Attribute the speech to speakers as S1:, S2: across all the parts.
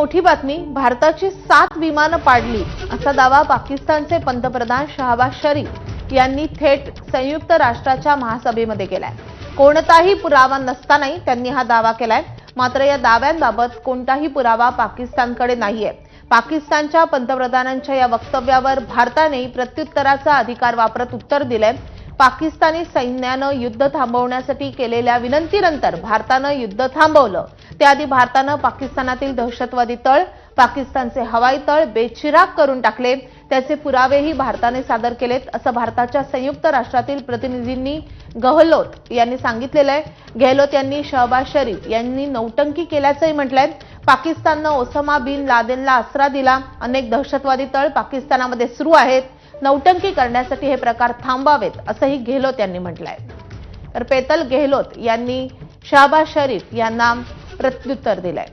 S1: मोठी बातमी भारताची सात विमानं पाडली असा दावा पाकिस्तानचे पंतप्रधान शहाबाज शरीफ यांनी थेट संयुक्त राष्ट्राच्या महासभेमध्ये केलाय. कोणताही पुरावा नसतानाही त्यांनी हा दावा केलाय. मात्र या दाव्यांबाबत कोणताही पुरावा पाकिस्तानकडे नाहीये. पाकिस्तानच्या पंतप्रधानांच्या या वक्तव्यावर भारताने प्रत्युत्तराचा अधिकार वापरत उत्तर दिलंय. पाकिस्तानी सैन्यानं युद्ध थांबवण्यासाठी केलेल्या विनंतीनंतर भारतानं युद्ध थांबवलं. त्याआधी भारतानं पाकिस्तानातील दहशतवादी तळ पाकिस्तानचे हवाई तळ बेचिराग करून टाकले. त्याचे पुरावेही भारताने सादर केलेत असं भारताच्या संयुक्त राष्ट्रातील प्रतिनिधींनी गहलोत यांनी सांगितलेलं आहे. गेहलोत यांनी शहबाज शरीफ यांनी नौटंकी केल्याचंही म्हटलंय. पाकिस्ताननं ओसामा बिन लादेनला आसरा दिला. अनेक दहशतवादी तळ पाकिस्तानामध्ये सुरू आहेत. नौटंकी करण्यासाठी हे प्रकार थांबावेत असंही गेहलोत यांनी म्हटलंय तर पेतल गेहलोत यांनी शहबाज शरीफ यांना प्रत्युत्तर दिलंय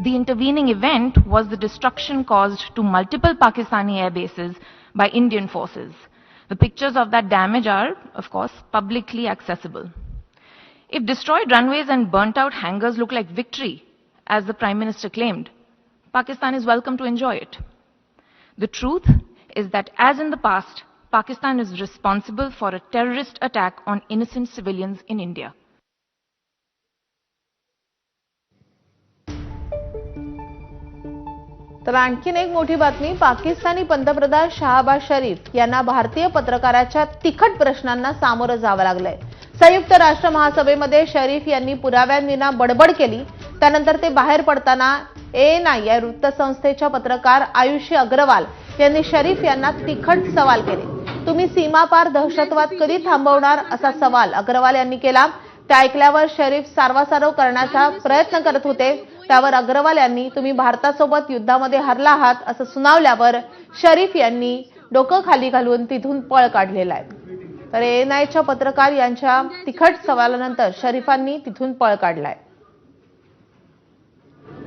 S2: The intervening event was the destruction caused to multiple Pakistani air bases by Indian forces. The pictures of that damage are, of course, publicly accessible. If destroyed runways and burnt out hangars look like victory, as the Prime Minister claimed, Pakistan is welcome to enjoy it. The truth is that, as in the past, Pakistan is responsible for a terrorist attack on innocent civilians in India.
S1: तर आणखीन एक मोठी बातमी पाकिस्तानी पंतप्रधान शहाबाज शरीफ यांना भारतीय पत्रकाराच्या तिखट प्रश्नांना सामोरं जावं लागलंय संयुक्त राष्ट्र महासभेमध्ये शरीफ यांनी पुराव्यांविना बडबड केली त्यानंतर ते बाहेर पडताना एएनआय या वृत्तसंस्थेच्या पत्रकार आयुषी अग्रवाल यांनी शरीफ यांना तिखट सवाल केले. तुम्ही सीमापार दहशतवाद कधी थांबवणार असा सवाल अग्रवाल यांनी केला. ते ऐकल्यावर शरीफ सारवासारव करण्याचा प्रयत्न करत होते. त्यावर अग्रवाल यांनी तुम्ही भारतासोबत युद्धामध्ये हरला आहात असं सुनावल्यावर शरीफ यांनी डोकं खाली घालून तिथून पळ काढलेला आहे. तर एएनआयच्या पत्रकार यांच्या तिखट सवालानंतर शरीफांनी तिथून पळ काढलाय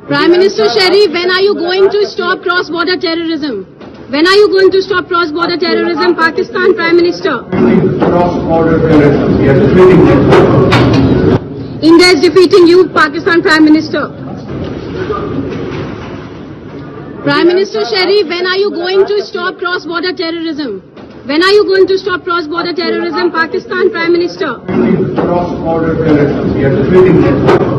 S3: Prime Minister Sharif, when are you going to stop cross-border terrorism? When are you going to stop cross-border terrorism, Pakistan Prime Minister?
S4: cross-border terrorism. We are defeating them.
S3: India is defeating you, Pakistan Prime Minister. Prime Minister Sharif, when are you going to stop cross-border terrorism? When are you going to stop cross-border terrorism, Pakistan Prime Minister?
S4: Cross-border terrorism. We are defeating them.